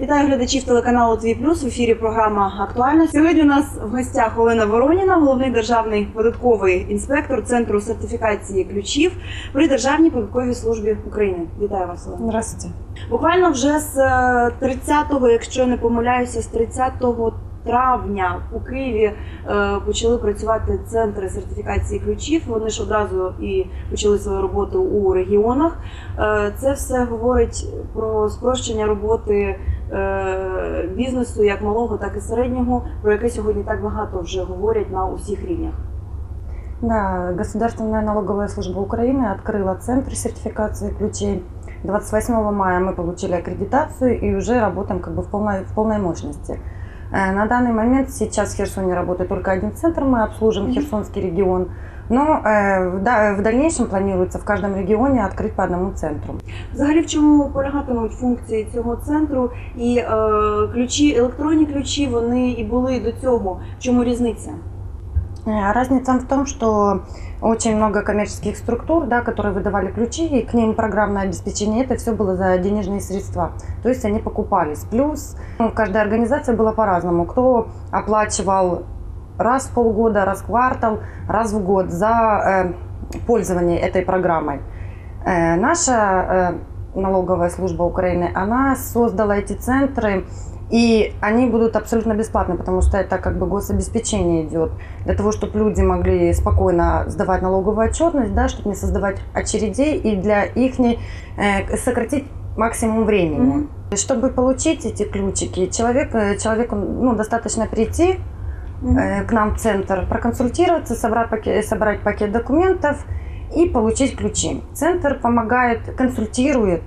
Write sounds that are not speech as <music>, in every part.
Вітаю глядачів телеканалу Твій Плюс в ефірі. Програма Актуальна. Сьогодні у нас в гостях Олена Вороніна, головний державний податковий інспектор Центру сертифікації ключів при Державній податковій службі України. Вітаю вас, Олена. Здравствуйте. Буквально вже з е, 30-го, якщо не помиляюся, з 30 травня у Києві е, почали працювати центри сертифікації ключів. Вони ж одразу і почали свою роботу у регіонах. Е, Це все говорить про спрощення роботи е, бізнесу, як малого, так і середнього, про яке сьогодні так багато вже говорять на усіх рівнях. Да, Государственная налоговая служба Украины открыла центр сертификации ключей. 28 мая мы получили аккредитацию и уже работаем как бы в полной, в полной мощности. Э, На данный момент сейчас в Херсоне работает только один центр, мы обслуживаем Мгм. Херсонский регион. Но э, в да- в дальнейшем планируется в каждом регионе открыть по одному центру. Взагалі, в чому полягатимуть функції цього центру? І е, ключі, електронні ключі, вони і були до цього. В чому різниця? Э, Разница в том, что очень много коммерческих структур, да, которые выдавали ключи, и к ним программное обеспечение, это все было за денежные средства. То есть они покупались. Плюс ну, каждая организация была по-разному. Кто оплачивал раз в полгода, раз в квартал, раз в год за э, пользование этой программой. Э, наша э, налоговая служба Украины, она создала эти центры и они будут абсолютно бесплатны, потому что это как бы гособеспечение идет. Для того, чтобы люди могли спокойно сдавать налоговую отчетность, да, чтобы не создавать очередей и для их э, сократить максимум времени. Мгм. Чтобы получить эти ключики, человек, э, человеку ну, достаточно прийти э, к нам в центр, проконсультироваться, собрать пакет, собрать пакет документов и получить ключи. Центр помогает, консультирует,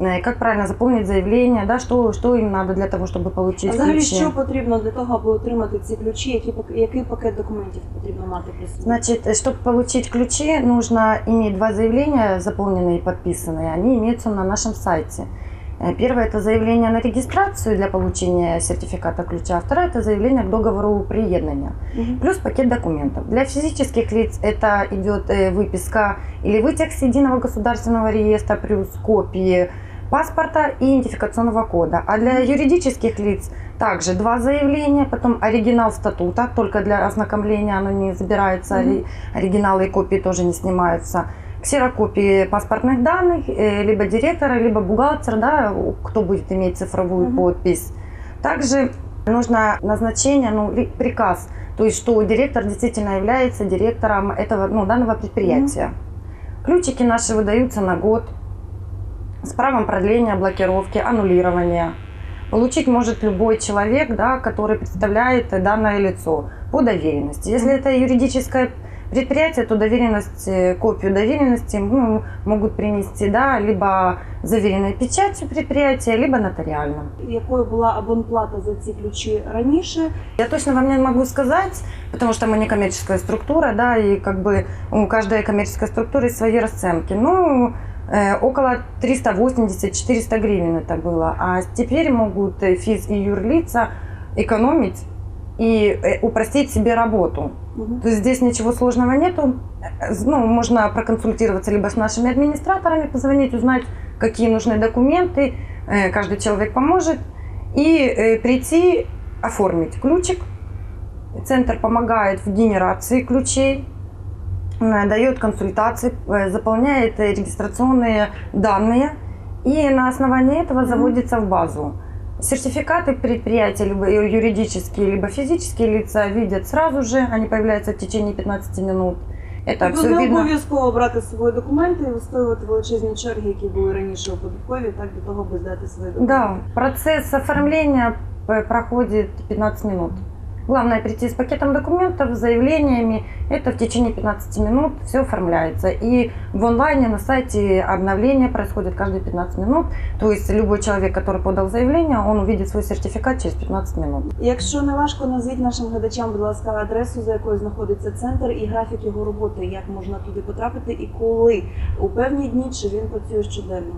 э, как правильно заполнить заявление, да, что, что им надо для того, чтобы А получить взагалі, ключи. що потрібно для того, аби отримати ці ключі? Які пак- який пакет документів потрібно мати при собі? Значит, э, чтобы получить ключи, нужно иметь два заявления, заполненные и подписанные. Они имеются на нашем сайте. Э, Первое – это заявление на регистрацию для получения сертификата ключа, а второе – это заявление к договору приедания. Мгм. плюс пакет документов. Для физических лиц это идет э, выписка или вытек с единого государственного реестра, плюс копии паспорта и идентификационного кода. А для юридических лиц также два заявления, потом оригинал статута, только для ознакомления оно не забирается, ори- оригиналы и копии тоже не снимаются. Ксерокопии паспортных данных, э, либо директора, либо бухгалтер, да, кто будет иметь цифровую Мгм. подпись. Также нужно назначение, ну, ри- приказ, то есть что директор действительно является директором этого, ну, данного предприятия. Ключики наши выдаются на год с правом продления, блокировки, аннулирования. Получить может любой человек, да, который представляет данное лицо по доверенности. Если это юридическое предприятие, то доверенность, э, копию доверенности ну, могут принести, да, либо заверенной печатью предприятия, либо нотариально. Якою була абонплата за ці ключі раніше? Я точно вам не могу сказать, потому что мы не коммерческая структура, да, и как бы у каждой коммерческой структуры свои расценки. Ну, э, около 380-400 гривен это было. А теперь могут э, физ и юрлица экономить и э, упростить себе работу. То есть здесь ничего сложного нету. Э, Ну, можно проконсультироваться либо с нашими администраторами, позвонить, узнать, какие нужны документы. Э, Каждый человек поможет. И э, прийти, оформить ключик. Центр помогает в генерации ключей, дает консультации, заполняет регистрационные данные. И на основании этого заводится в базу. Сертификаты предприятия, либо юридические, либо физические лица видят сразу же, они появляются в течение 15 минут. Это Тобто все не видно. обов'язково брати з собою документи і вистоювати величезні черги, які були раніше у податковій, так для того, аби здати свої документи. Да, процесс оформления э, проходит 15 минут. Главное прийти с пакетом документов, с заявлениями. Это в течение 15 минут все оформляется. И в онлайне на сайте обновление происходит каждые 15 минут. То есть любой человек, который подал заявление, он увидит свой сертификат через 15 минут. Якщо не важко, назвіть нашим глядачам, будь ласка, адресу, за якою знаходиться центр, і графік його роботи, як можна туди потрапити і коли у певні дні чи він працює щоденно.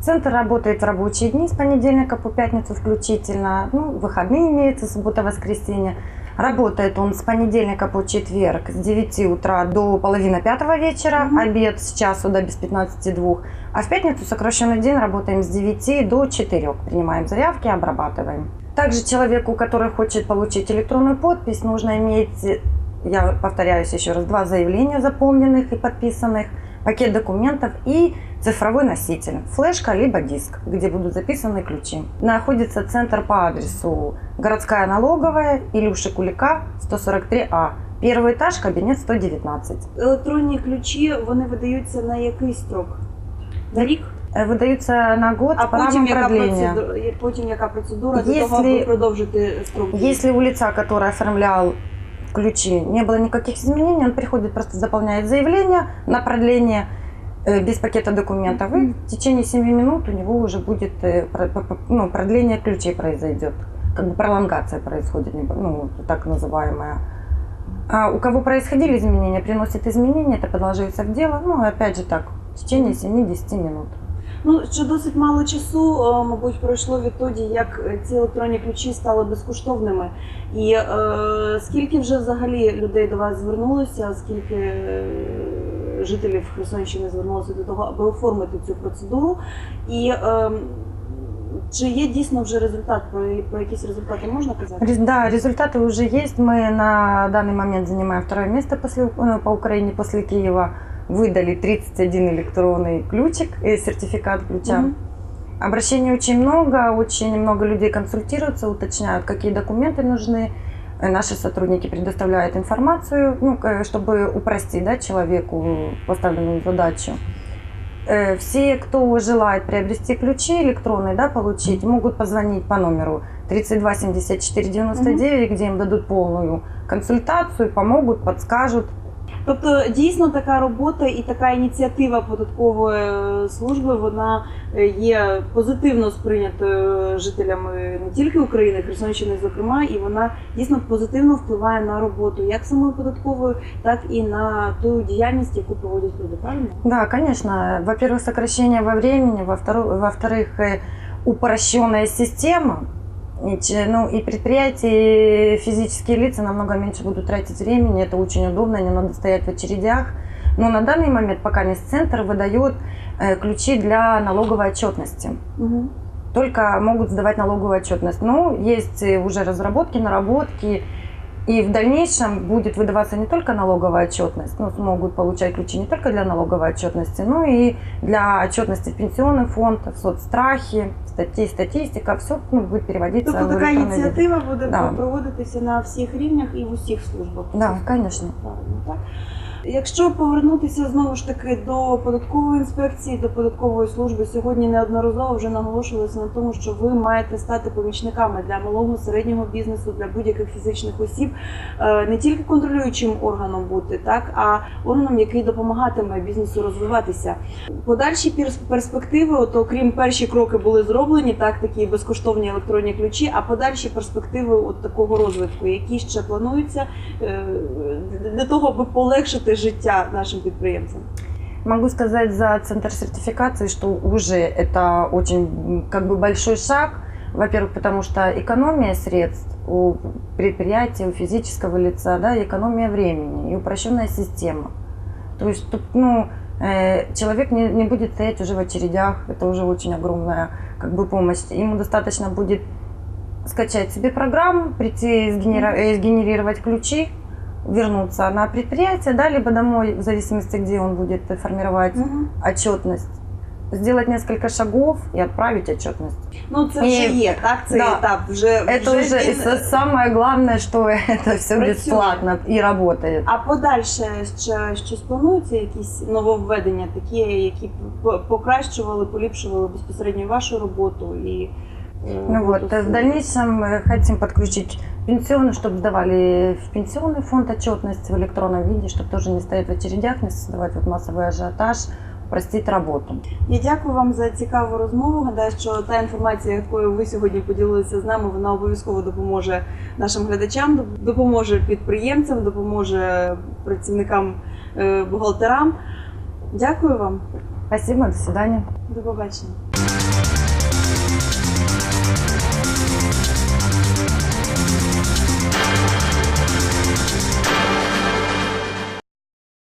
Центр работает в рабочие дни с понедельника по пятницу включительно. Ну, выходные имеются, суббота, воскресенье. Работает он с понедельника по четверг с 9 утра до половины пятого вечера, Мгм. обед с часу до без 15-2. А в пятницу сокращенный день работаем с 9 до 4. Принимаем заявки, обрабатываем. Также человеку, который хочет получить электронную подпись, нужно иметь, я повторяюсь еще раз, два заявления заполненных и подписанных, пакет документов и цифровой носитель, флешка либо диск, где будут записаны ключи. Находится центр по адресу городская налоговая Илюши Кулика, 143А. Первый этаж, кабинет 119. Електронні ключі вони видаються на який строк? На рік? Э, Выдаются на год А с правом потім яка продления. процедура? є- Потім яка процедура для того, Если- аби продовжити строк? дії? Если у лица, который оформлял ключи, не было никаких изменений, он приходит, просто заполняет заявление на продление э, без пакета документов, и в течение 7 минут у него уже будет э, про- по- ну, продление ключей произойдет. Как бы пролонгация происходит, ну, так называемая. А у кого происходили изменения, приносит изменения, это подложится в дело, ну, опять же так, в течение 7-10 минут. Ну, що досить мало часу, е, мабуть, пройшло відтоді, як е, ці електронні ключі стали безкоштовними. І е, скільки вже взагалі людей до вас звернулося, скільки е, жителів Херсонщини звернулося до того, аби оформити цю процедуру? І е, чи є дійсно вже результат? Про, про якісь результати можна казати? Рез- Да, результаты уже есть. Мы на данный момент занимаем второе место после, э, по Украине после Киева. Выдали 31 электронный ключик и сертификат ключа. Мгм. Обращений очень много, очень много людей консультируются, уточняют, какие документы нужны. Э, Наши сотрудники предоставляют информацию, ну, к- чтобы упростить да, человеку поставленную задачу. Э, Все, кто желает приобрести ключи электронные, да, получить, могут позвонить по номеру 32 74 99, где им дадут полную консультацию, помогут, подскажут. Тобто дійсно така робота і така ініціатива податкової е, служби вона е, є позитивно сприйнятою жителями не тільки України, Херсонщини, зокрема, і вона дійсно позитивно впливає на роботу як самої податкової, так і на ту діяльність, яку проводять люди. Правильно? Да, конечно. Во-первых, сокращение во времени, во-вторых, во-вторых, э, упрощенная система. Че- ну, и предприятия, и физические лица намного меньше будут тратить времени, это очень удобно, не надо стоять в очередях. Но на данный момент пока не центр выдает э, ключи для налоговой отчетности. Угу. Только могут сдавать налоговую отчетность. Но есть э, уже разработки, наработки, и в дальнейшем будет выдаваться не только налоговая отчетность, но смогут получать ключи не только для налоговой отчетности, но и для отчетности в пенсионный фонд, в соцстрахе, статьи, статистика, все будет переводиться Тобто в така электронный вид. ініціатива буде Да. проводитися на всіх рівнях і в усіх службах. Да, конечно. Правильно, так. Якщо повернутися знову ж таки до податкової інспекції, до податкової служби, сьогодні неодноразово вже наголошувалося на тому, що ви маєте стати помічниками для малого середнього бізнесу, для будь-яких фізичних осіб, е, не тільки контролюючим органом бути, так а органом, який допомагатиме бізнесу розвиватися. Подальші перспективи, от окрім перші кроки були зроблені, так такі безкоштовні електронні ключі. А подальші перспективи от такого розвитку, які ще плануються е, для того, аби полегшити життя нашим підприємцям. Могу сказать за центр сертификации, что уже это очень как бы большой шаг. Во-первых, потому что экономия средств у предприятия, у физического лица, да, и экономия времени и упрощенная система. То есть тут, ну, э, человек не, не будет стоять уже в очередях, это уже очень огромная как бы помощь. Ему достаточно будет скачать себе программу, прийти э, сгенерировать ключи, вернуться на предприятие, да, либо домой, в зависимости, где он будет формировать отчетность, сделать несколько шагов и отправить отчетность. Ну це вже І- є, так цей Да. етап. Вже Это вже уже він- и со- самое главное, что это <laughs> все Працює. бесплатно и работает. А подальше ще щось планується, якісь нововведення, такі, які п- покращували, поліпшували безпосередньо вашу роботу і е, Ну роботу вот, э, в служб? дальнейшем э, хотим подключить пенсионный, чтобы сдавали в пенсионный фонд отчетность в электронном виде, чтобы тоже не стоять в очередях, не создавать вот массовый ажиотаж, упростить работу. Я дякую вам за цікаву розмову. Гадаю, що та інформація, якою ви сьогодні поділилися з нами, вона обов'язково допоможе нашим глядачам, допоможе підприємцям, допоможе працівникам е, бухгалтерам. Дякую вам. Спасибо, до свидания. До побачення.